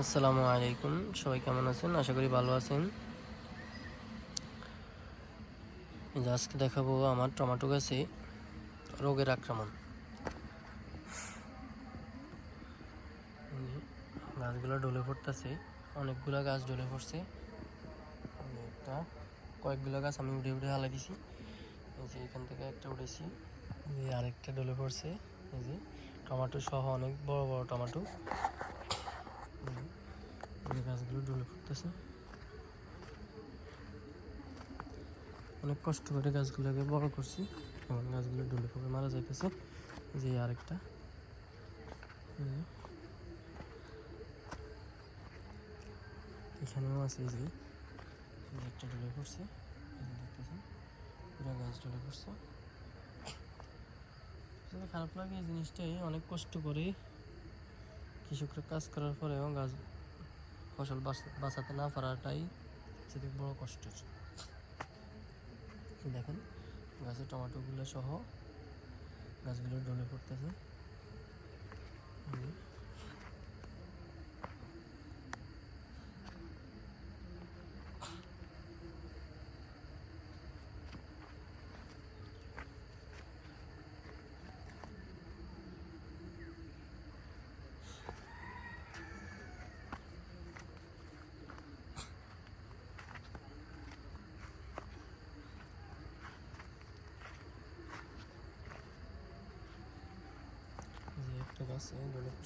আসসালামু আলাইকুম। সবাই কেমন আছেন? আশা করি ভালো আছেন। আজকে দেখাবো আমার টমেটো গাছে রোগের আক্রমণ। গাছগুলো ডলে পড়তেছে, অনেকগুলো গাছ ডলে পড়ছে। একটা, কয়েকগুলো গাছ আমি উঠে উঠে হালাই দিছি। এই যে এখান থেকে একটা উঠেছি আরেকটা ডলে পড়ছে। এই যে টমেটো সহ অনেক বড় বড় টমেটো। এই গাছগুলো ডলে পড়তেছে। অনেক কষ্ট করে গাছগুলোকে বড় করছি এখন গাছগুলো ডলে পড়ে মারা যাইতেছে। যে আরেকটা। এখানেও আছে যে একটা ডলে পড়ছে খারাপ লাগে এই জিনিসটাই, অনেক কষ্ট করে কৃষকরা কাজ করার পরেও গাছ ফসল বাঁচ- বাঁচাতে না পারাটাই সেটি বড় কষ্টের। দেখেন, গাছের টমেটোগুলো সহ গাছগুলো ডলে পড়তেছে। Asya'ya dönüp